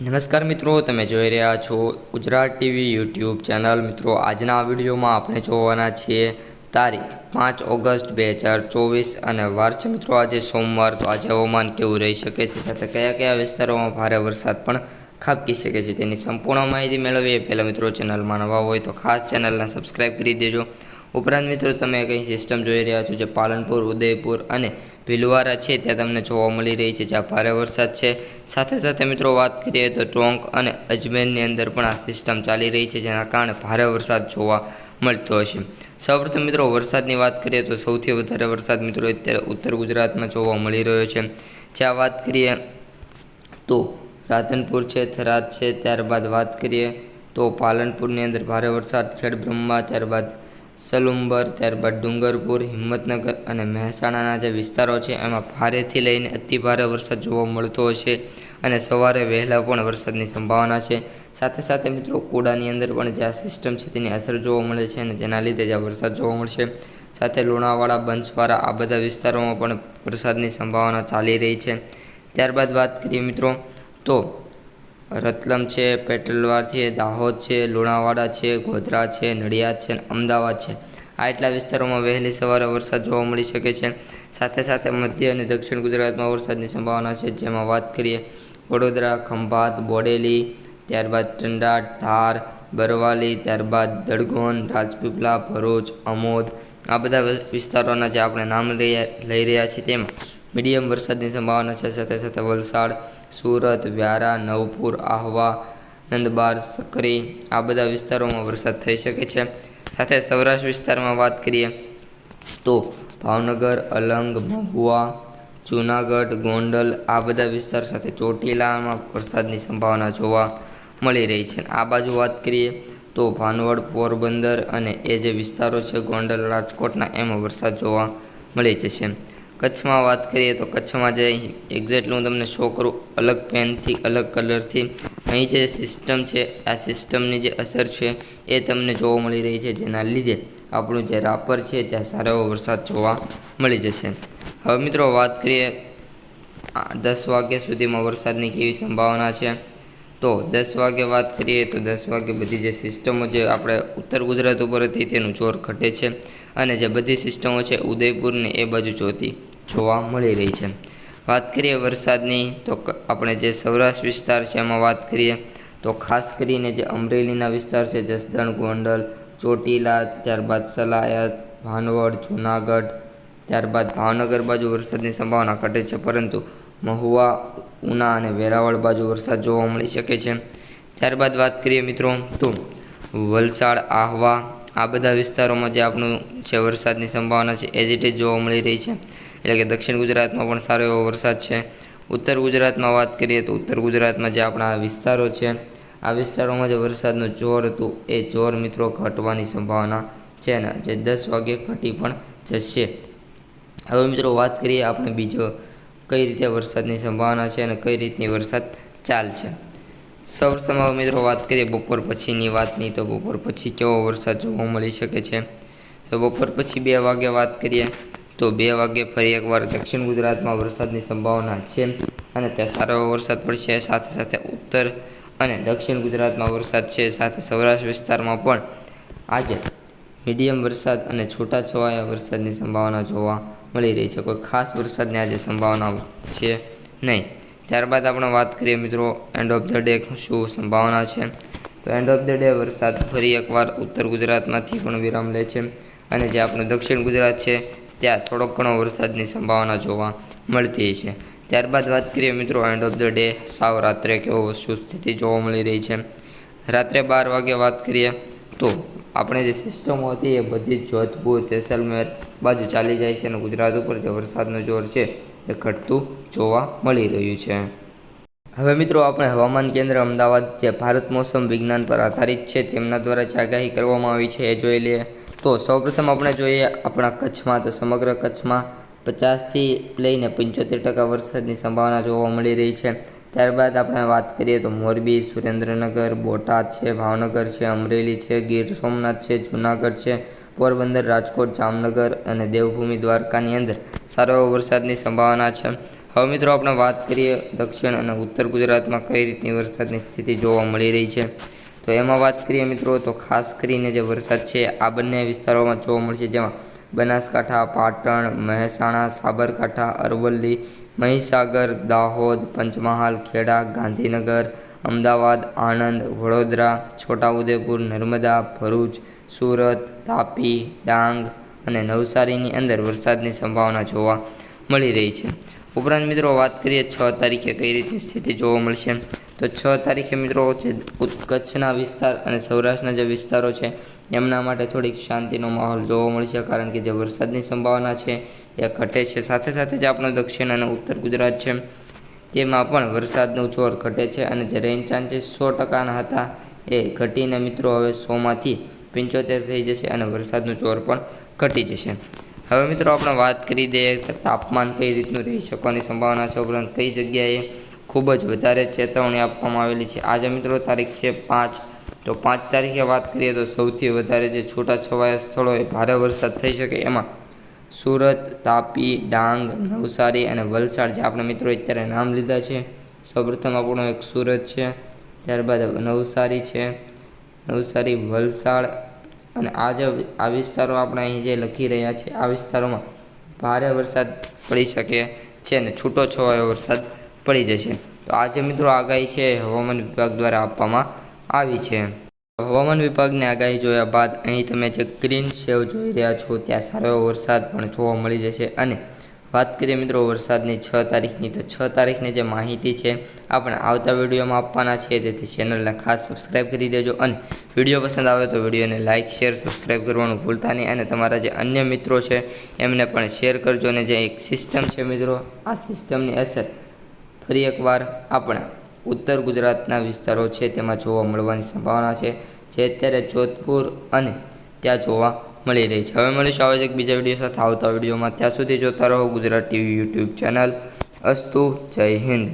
નમસ્કાર મિત્રો, તમે જોઈ રહ્યા છો ગુજરાત ટીવી યુટ્યુબ ચેનલ. મિત્રો, આજના વિડીયોમાં આપણે જોવાના છીએ તારીખ પાંચ ઓગસ્ટ બે હજાર ચોવીસ અને વાર છે. મિત્રો, આજે સોમવાર, તો આજે હવામાન કેવું રહી શકે છે? સાથે કયા કયા વિસ્તારોમાં ભારે વરસાદ પણ ખાબકી શકે છે? તેની સંપૂર્ણ માહિતી મેળવીએ. પહેલાં મિત્રો, ચેનલમાં નવા હોય તો ખાસ ચેનલને સબસ્ક્રાઈબ કરી દેજો. ઉપરાંત મિત્રો, તમે કઈ સિસ્ટમ જોઈ રહ્યા છો, જે પાલનપુર, ઉદયપુર અને ભીલવારા છે, ત્યાં તમને જોવા મળી રહી છે, જ્યાં ભારે વરસાદ છે. સાથે સાથે મિત્રો વાત કરીએ તો ટોંક અને અજમેરની અંદર પણ આ સિસ્ટમ ચાલી રહી છે, જેના કારણે ભારે વરસાદ જોવા મળતો હશે. સૌપ્રથમ મિત્રો વરસાદની વાત કરીએ તો સૌથી વધારે વરસાદ મિત્રો અત્યારે ઉત્તર ગુજરાતમાં જોવા મળી રહ્યો છે. જ્યાં વાત કરીએ તો રાધનપુર છે, થરાદ છે, ત્યારબાદ વાત કરીએ તો પાલનપુરની અંદર ભારે વરસાદ ખેડબ્રહ્મા ત્યારબાદ સલુંબર, ત્યારબાદ ડુંગરપુર, હિંમતનગર અને મહેસાણાના જે વિસ્તારો છે, એમાં ભારેથી લઈને અતિ ભારે વરસાદ જોવા મળતો હશે અને સવારે વહેલા પણ વરસાદની સંભાવના છે. સાથે સાથે મિત્રો, કુડાની અંદર પણ જે આ સિસ્ટમ છે, તેની અસર જોવા મળે છે અને જેના લીધે જ્યાં વરસાદ જોવા મળશે. સાથે લુણાવાડા, બંસવાડા આ બધા વિસ્તારોમાં પણ વરસાદની સંભાવના ચાલી રહી છે. ત્યારબાદ વાત કરીએ મિત્રો, તો રતલમ છે પેટલવાર છે, દાહોદ છે, લુણાવાડા છે, ગોધરા છે, નડિયાદ છે અમદાવાદ છે. આ એટલા વિસ્તારોમાં વહેલી સવારે વરસાદ જોવા મળી શકે છે. સાથે સાથે મધ્ય અને દક્ષિણ ગુજરાતમાં વરસાદની સંભાવના છે. જેમાં વાત કરીએ, વડોદરા, ખંભાત, બોડેલી, ત્યારબાદ ટંડાટ ધાર, બરવાલી, ત્યારબાદ દડગોન, રાજપીપળા, ભરૂચ, અમોદ. આ બધા વિસ્તારોના જે આપણે નામ લઈ લઈ રહ્યા છીએ તેમાં મીડિયમ વરસાદની સંભાવના છે. સાથે સાથે વલસાડ, સુરત, વ્યારા, નવપુર, આહવા, નંદબાર સક્રી આ બધા વિસ્તારોમાં વરસાદ થઈ શકે છે. સાથે સૌરાષ્ટ્ર વિસ્તારમાં વાત કરીએ તો ભાવનગર, અલંગ, મહુવા, જૂનાગઢ, ગોંડલ આ બધા વિસ્તાર સાથે ચોટીલામાં વરસાદની સંભાવના જોવા મળી રહી છે. આ બાજુ વાત કરીએ તો ભાનવડ, પોરબંદર અને એ જે વિસ્તારો છે ગોંડલ, રાજકોટના એમાં વરસાદ જોવા મળી જશે. કચ્છમાં વાત કરીએ તો કચ્છમાં જે એક્ઝેક્ટલી હું તમને શો કરું, અલગ પેનથી અલગ કલરથી અહીં જે સિસ્ટમ છે, આ સિસ્ટમની જે અસર છે, એ તમને જોવા મળી રહી છે. જેના લીધે આપણું જે રાપર છે, ત્યાં સારો એવો વરસાદ જોવા મળી જશે. હવે મિત્રો વાત કરીએ દસ વાગ્યા સુધીમાં વરસાદની કેવી સંભાવના છે? તો દસ વાગે વાત કરીએ તો દસ વાગે બધી જે સિસ્ટમો જે આપણે ઉત્તર ગુજરાત ઉપર હતી તેનું જોર ઘટે છે. અને જે બધી સિસ્ટમો છે ઉદયપુરને એ બાજુ જોતી. જોવા મળી રહી છે. વાત કરીએ વરસાદની, તો આપણે જે સૌરાષ્ટ્ર વિસ્તાર છે એમાં વાત કરીએ, તો ખાસ કરીને જે અમરેલીના વિસ્તાર છે, જસદણ, ગોંડલ, ચોટીલા, ત્યારબાદ સલાયત, ભાનવડ, જૂનાગઢ, ત્યારબાદ ભાવનગર બાજુ વરસાદની સંભાવના ઘટે છે, પરંતુ મહુવા, ઉના અને વેરાવળ બાજુ વરસાદ જોવા મળી શકે છે. ત્યારબાદ વાત કરીએ મિત્રો, તો વલસાડ, આહવા, આ બધા વિસ્તારોમાં જે આપણું જે વરસાદની સંભાવના છે એઝ ઇટ ઇઝ જોવા મળી રહી છે. એટલે કે દક્ષિણ ગુજરાતમાં પણ સારો એવો વરસાદ છે. ઉત્તર ગુજરાતમાં વાત કરીએ તો ઉત્તર ગુજરાતમાં જે આપણા વિસ્તારો છે, આ વિસ્તારોમાં જે વરસાદનું જોર હતું એ જોર મિત્રો ઘટવાની સંભાવના છે ને જે દસ વાગે ઘટી પણ જશે. હવે મિત્રો વાત કરીએ આપણે બીજો કઈ રીતે વરસાદની સંભાવના છે અને કઈ રીતની વરસાદ ચાલશે. સૌપ્રથમ મિત્રો વાત કરીએ બપોર પછીની વાતની. તો બપોર પછી કેવો વરસાદ જોવા મળી શકે છે? તો બપોર પછી બે વાગે વાત કરીએ. તો બે વાગે ફરી એકવાર દક્ષિણ ગુજરાતમાં વરસાદની સંભાવના છે અને ત્યાં સારો એવો વરસાદ પડશે. સાથે સાથે ઉત્તર અને દક્ષિણ ગુજરાતમાં વરસાદ છે. સાથે સૌરાષ્ટ્ર વિસ્તારમાં પણ આજે મીડિયમ વરસાદ અને છૂટાછવાયા વરસાદની સંભાવના જોવા મળી રહી છે. કોઈ ખાસ વરસાદની આજે સંભાવના છે નહીં. ત્યારબાદ આપણે વાત કરીએ મિત્રો એન્ડ ઓફ ધ ડે શું સંભાવના છે? તો એન્ડ ઓફ ધ ડે વરસાદ ફરી એકવાર ઉત્તર ગુજરાતમાંથી પણ વિરામ લે છે અને જે આપણું દક્ષિણ ગુજરાત છે ત્યાં થોડોક ઘણો વરસાદની સંભાવના જોવા મળતી છે. ત્યારબાદ વાત કરીએ મિત્રો એન્ડ ઓફ ધ ડે સાવ રાત્રે કેવો શું સ્થિતિ જોવા મળી રહી છે. રાત્રે બાર વાગે વાત કરીએ તો આપણે જે સિસ્ટમો હતી એ બધી જોધપુર, જેસલમેર બાજુ ચાલી જાય છે અને ગુજરાત ઉપર જે વરસાદનું જોર છે એ ઘટતું જોવા મળી રહ્યું છે. હવે મિત્રો, આપણે હવામાન કેન્દ્ર અમદાવાદ જે ભારત મોસમ વિજ્ઞાન પર આધારિત છે તેમના દ્વારા જ આગાહી કરવામાં આવી છે, એ જોઈ લઈએ. તો સૌપ્રથમ આપણે જોઈએ આપણા કચ્છમાં તો સમગ્ર કચ્છમાં પચાસથી લઈને પંચોતેર ટકા વરસાદની સંભાવના જોવા મળી રહી છે. ત્યારબાદ આપણે વાત કરીએ તો મોરબી, સુરેન્દ્રનગર, બોટાદ છે, ભાવનગર છે, અમરેલી છે, ગીર સોમનાથ છે, જૂનાગઢ છે, પોરબંદર, રાજકોટ, જામનગર અને દેવભૂમિ દ્વારકાની અંદર સારો એવો વરસાદની સંભાવના છે. હવે મિત્રો આપણે વાત કરીએ દક્ષિણ અને ઉત્તર ગુજરાતમાં કઈ રીતની વરસાદની સ્થિતિ જોવા મળી રહી છે. તો એમાં વાત કરીએ મિત્રો, તો ખાસ કરીને જે વરસાદ છે, આ બંને વિસ્તારોમાં જોવા મળશે જેમાં બનાસકાંઠા, પાટણ, મહેસાણા, સાબરકાંઠા, અરવલ્લી, મહીસાગર, દાહોદ, પંચમહાલ, ખેડા, ગાંધીનગર, અમદાવાદ, આણંદ, વડોદરા, છોટાઉદેપુર, નર્મદા, ભરૂચ, સુરત, તાપી, ડાંગ અને નવસારીની અંદર વરસાદની સંભાવના જોવા મળી રહી છે. ઉપરાંત મિત્રો વાત કરીએ છ તારીખે કઈ રીતની સ્થિતિ જોવા મળશે? તો છ તારીખે મિત્રો જે કચ્છના વિસ્તાર અને સૌરાષ્ટ્રના જે વિસ્તારો છે, એમના માટે થોડીક શાંતિનો માહોલ જોવા મળશે કારણ કે જે વરસાદની સંભાવના છે, એ ઘટે છે. સાથે સાથે જે આપણો દક્ષિણ અને ઉત્તર ગુજરાત છે, તેમાં પણ વરસાદનું જોર ઘટે છે અને જે રેન ચાન્સીસ સો ટકાના હતા, એ ઘટીને મિત્રો હવે સોમાંથી પંચોતેર થઈ જશે અને વરસાદનું જોર પણ ઘટી જશે. હવે મિત્રો આપણે વાત કરી દઈએ કે તાપમાન કઈ રીતનું રહી શકવાની સંભાવના છે, ઉપરાંત કઈ જગ્યાએ ખૂબ જ વધારે ચેતવણી આપવામાં આવેલી છે. આજે મિત્રો તારીખ છે પાંચ. તો પાંચ તારીખે વાત કરીએ તો સૌથી વધારે જે છૂટાછવાયા સ્થળોએ ભારે વરસાદ થઈ શકે એમાં સુરત, તાપી, ડાંગ, નવસારી અને વલસાડ, જે આપણે મિત્રો અત્યારે નામ લીધા છે. સૌપ્રથમ આપણો એક સુરત છે, ત્યારબાદ નવસારી છે, નવસારી, વલસાડ અને આ જે આ વિસ્તારો આપણે અહીં જે લખી રહ્યા છે, આ વિસ્તારોમાં ભારે વરસાદ પડી શકે છે અને છૂટો છવાયો વરસાદ પડી જશે. તો આજે મિત્રો આગાહી છે હવામાન વિભાગ દ્વારા આપવામાં આવી છે. હવામાન વિભાગની આગાહી જોયા બાદ અહીં તમે જે ગ્રીન શેવ જોઈ રહ્યા છો, ત્યાં સારો વરસાદ પણ જોવા મળી જશે અને વાત કરીએ મિત્રો વરસાદની છ તારીખની, તો છ તારીખની જે માહિતી છે, આપણે આવતા વિડીયોમાં આપવાના છે, તેથી ચેનલને ખાસ સબસ્ક્રાઈબ કરી દેજો અને વીડિયો પસંદ આવે તો વિડીયોને લાઇક શેર સબસ્ક્રાઈબ કરવાનું ભૂલતા નહીં અને તમારા જે અન્ય મિત્રો છે, એમને પણ શેર કરજો અને જે એક સિસ્ટમ છે મિત્રો, આ સિસ્ટમની અસર ફરી એકવાર આપણા ઉત્તર ગુજરાતના વિસ્તારો છે, તેમાં જોવા મળવાની સંભાવના છે. જે અત્યારે જોધપુર અને ત્યાં જોવા મળી રહી છે. હવે મળીશું આવે છે એક બીજા વીડિયો સાથે આવતા વિડીયોમાં. ત્યાં સુધી જોતા રહો ગુજરાત ટીવી યુટ્યુબ ચેનલ. અસ્તુ, જય હિન્દ.